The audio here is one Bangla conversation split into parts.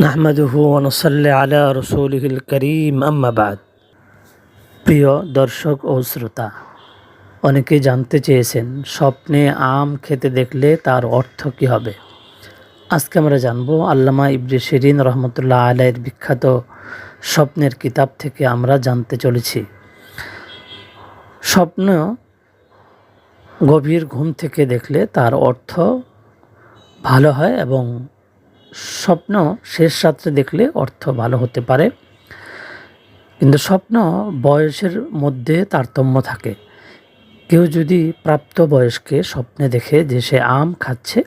নাহমাদুহু আলা রসুলহিল করিম আম্মাবাদ প্রিয় দর্শক ও শ্রোতা অনেকে জানতে চেয়েছেন, স্বপ্নে আম খেতে দেখলে তার অর্থ কী হবে? আজকে আমরা জানব, আল্লামা ইবনে শিরিন রহমতুল্লাহ আলাইয়ের বিখ্যাত স্বপ্নের কিতাব থেকে আমরা জানতে চলেছি। স্বপ্ন গভীর ঘুম থেকে দেখলে তার অর্থ ভালো হয় এবং স্বপ্ন শেষ রাত্রে দেখলে অর্থ ভালো হতে পারে। কিন্তু স্বপ্ন বয়সের মধ্যে তারতম্য থাকে। কেউ যদি প্রাপ্ত বয়স্কে স্বপ্নে দেখে যে সে আম খাচ্ছে,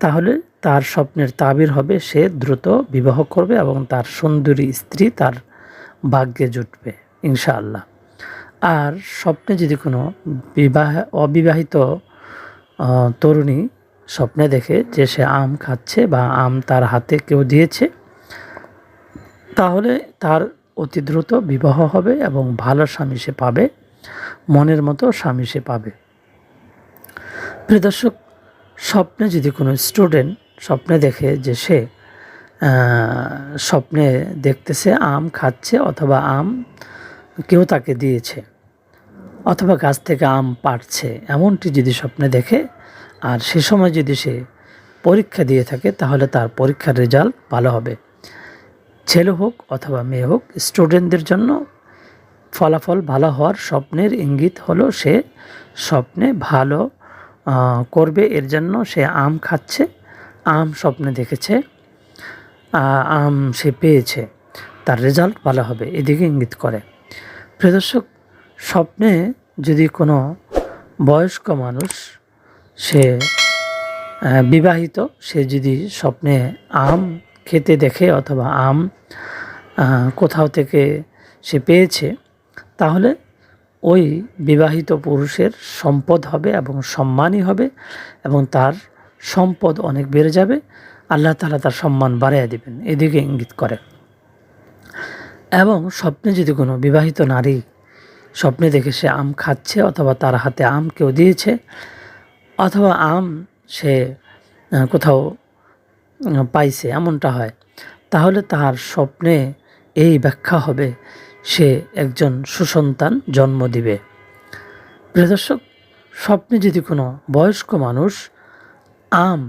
তাহলে তার স্বপ্নের তাবির হবে সে দ্রুত বিবাহ করবে এবং তার সুন্দরী স্ত্রী তার ভাগ্যে জুটবে, ইনশাআল্লাহ। আর স্বপ্নে যদি কোনো বিবাহ, অবিবাহিত তরুণী স্বপ্নে দেখে যে সে আম খাচ্ছে বা আম তার হাতে কেউ দিয়েছে, তাহলে তার অতি দ্রুত বিবাহ হবে এবং ভালো স্বামী সে পাবে, মনের মতো স্বামী সে পাবে। প্রিয় দর্শক, স্বপ্নে যদি কোনো স্টুডেন্ট স্বপ্নে দেখে যে সে স্বপ্নে দেখতেছে আম খাচ্ছে অথবা আম কেউ তাকে দিয়েছে অথবা গাছ থেকে আম পাড়ছে, এমনটি যদি স্বপ্নে দেখে, আর সে সময় যদি সে পরীক্ষা দিয়ে থাকে, তাহলে তার পরীক্ষার রেজাল্ট ভালো হবে। ছেলে হোক অথবা মেয়ে হোক, স্টুডেন্টদের জন্য ফলাফল ভালো হওয়ার স্বপ্নের ইঙ্গিত হলো সে স্বপ্নে ভালো করবে, এর জন্য সে আম খাচ্ছে, আম স্বপ্নে দেখেছে আম সে পেয়েছে, তার রেজাল্ট ভালো হবে, এদিকে ইঙ্গিত করে। প্রিয় দর্শক স্বপ্নে যদি কোনো বয়স্ক মানুষ সে বিবাহিত, সে যদি স্বপ্নে আম খেতে দেখে অথবা আম কোথাও থেকে সে পেয়েছে, তাহলে ওই বিবাহিত পুরুষের সম্পদ হবে এবং সম্মানই হবে এবং তার সম্পদ অনেক বেড়ে যাবে। আল্লাহ তালা তার সম্মান বাড়াইয়া দিবেন। এদিকে ইঙ্গিত করে। এবং স্বপ্নে যদি কোনো বিবাহিত নারী স্বপ্নে দেখে সে আম খাচ্ছে অথবা তার হাতে আম কেউ দিয়েছে, অথবা আম সে কোথাও পাইছে, এমনটা হয়। তাহলে তার স্বপ্নে এই ব্যাখ্যা হবে, সে একজন সুসন্তান জন্ম দিবে। প্রিয় দর্শক, স্বপ্নে যদি কোনো বয়স্ক মানুষ আম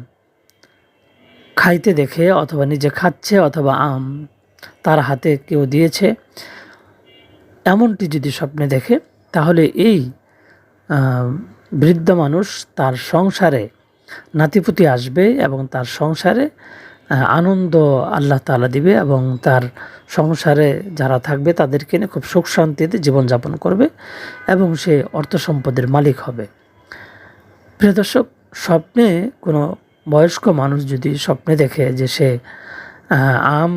খাইতে দেখে অথবা নিজে খাচ্ছে অথবা আম তার হাতে কেউ দিয়েছে এমনটি যদি স্বপ্নে দেখে, তাহলে এই বৃদ্ধ মানুষ তার সংসারে নাতিপুতি আসবে এবং তার সংসারে আনন্দ আল্লাহ তালা দিবে এবং তার সংসারে যারা থাকবে তাদেরকে নিয়ে খুব সুখ শান্তিতে জীবনযাপন করবে এবং সে অর্থ সম্পদের মালিক হবে। প্রিয় দর্শক, স্বপ্নে কোনো বয়স্ক মানুষ যদি স্বপ্নে দেখে যে সে আম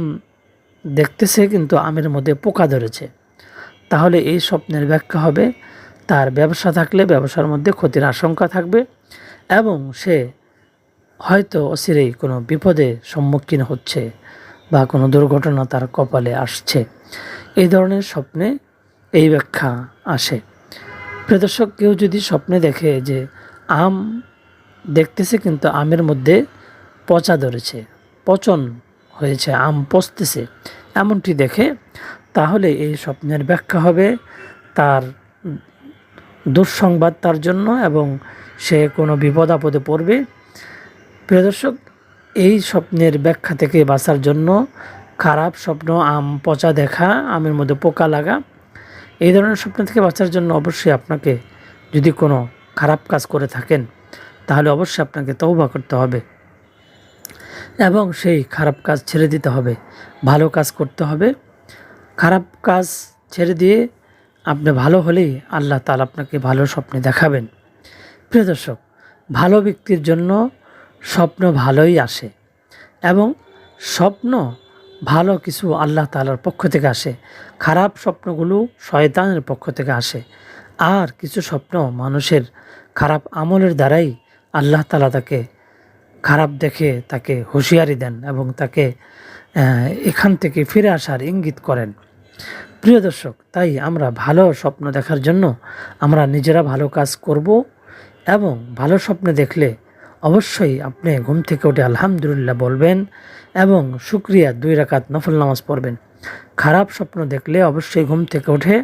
দেখতেছে কিন্তু আমের মধ্যে পোকা ধরেছে তাহলে এই স্বপ্নের ব্যাখ্যা হবে, তার ব্যবসা থাকলে ব্যবসার মধ্যে ক্ষতির আশঙ্কা থাকবে এবং সে হয়তো অচিরেই কোনো বিপদে সম্মুখীন হচ্ছে বা কোনো দুর্ঘটনা তার কপালে আসছে। এই ধরনের স্বপ্নে এই ব্যাখ্যা আসে। প্রিয় দর্শক, কেউ যদি স্বপ্নে দেখে যে আম দেখতেছে কিন্তু আমের মধ্যে পচা ধরেছে, পচন হয়েছে, আম পচতেছে, এমনটি দেখে তাহলে এই স্বপ্নের ব্যাখ্যা হবে তার দুঃসংবাদ তার জন্য এবং সে কোনো বিপদ আপদে পড়বে। প্রিয় দর্শক, এই স্বপ্নের ব্যাখ্যা থেকে বাঁচার জন্য খারাপ স্বপ্ন, আম পচা দেখা, আমের মধ্যে পোকা লাগা, এই ধরনের স্বপ্ন থেকে বাঁচার জন্য অবশ্যই আপনাকে যদি কোনো খারাপ কাজ করে থাকেন, তাহলে অবশ্যই আপনাকে তৌবা করতে হবে এবং সেই খারাপ কাজ ছেড়ে দিতে হবে, ভালো কাজ করতে হবে। খারাপ কাজ ছেড়ে দিয়ে আপনি ভালো হলেই আল্লাহ তালা আপনাকে ভালো স্বপ্নে দেখাবেন। প্রিয় দর্শক, ভালো ব্যক্তির জন্য স্বপ্ন ভালোই আসে এবং স্বপ্ন ভালো কিছু আল্লাহ তালার পক্ষ থেকে আসে। খারাপ স্বপ্নগুলো শয়তানের পক্ষ থেকে আসে। আর কিছু স্বপ্ন মানুষের খারাপ আমলের দ্বারাই আল্লাহ তালা তাকে খারাপ দেখে তাকে হুঁশিয়ারি দেন এবং তাকে এখান থেকে ফিরে আসার ইঙ্গিত করেন। প্রিয় দর্শক, তাই আমরা ভালো স্বপ্ন দেখার জন্য আমরা নিজেরা ভালো কাজ করব এবং ভালো স্বপ্ন দেখলে অবশ্যই আপনি ঘুম থেকে উঠে আলহামদুলিল্লাহ বলবেন এবং শুক্রিয়া দুই রাকাত নফল নামাজ পড়বেন। খারাপ স্বপ্ন দেখলে অবশ্যই ঘুম থেকে উঠে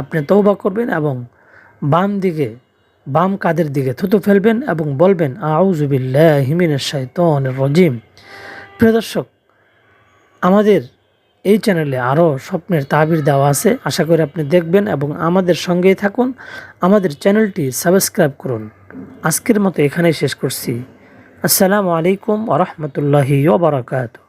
আপনি তৌবা করবেন এবং বাম দিকে, বাম কাদের দিকে থুতু ফেলবেন এবং বলবেন আউজুবিল্লাহ হিমিনের শাইতন রজিম। প্রিয় দর্শক, আমাদের এই চ্যানেলে আরও স্বপ্নের তাবির দেওয়া আছে। আশা করি আপনি দেখবেন এবং আমাদের সঙ্গেই থাকুন। আমাদের চ্যানেলটি সাবস্ক্রাইব করুন। আজকের মতো এখানেই শেষ করছি। আসসালামু আলাইকুম আরহামতুল্লাহি ওবরাকাতু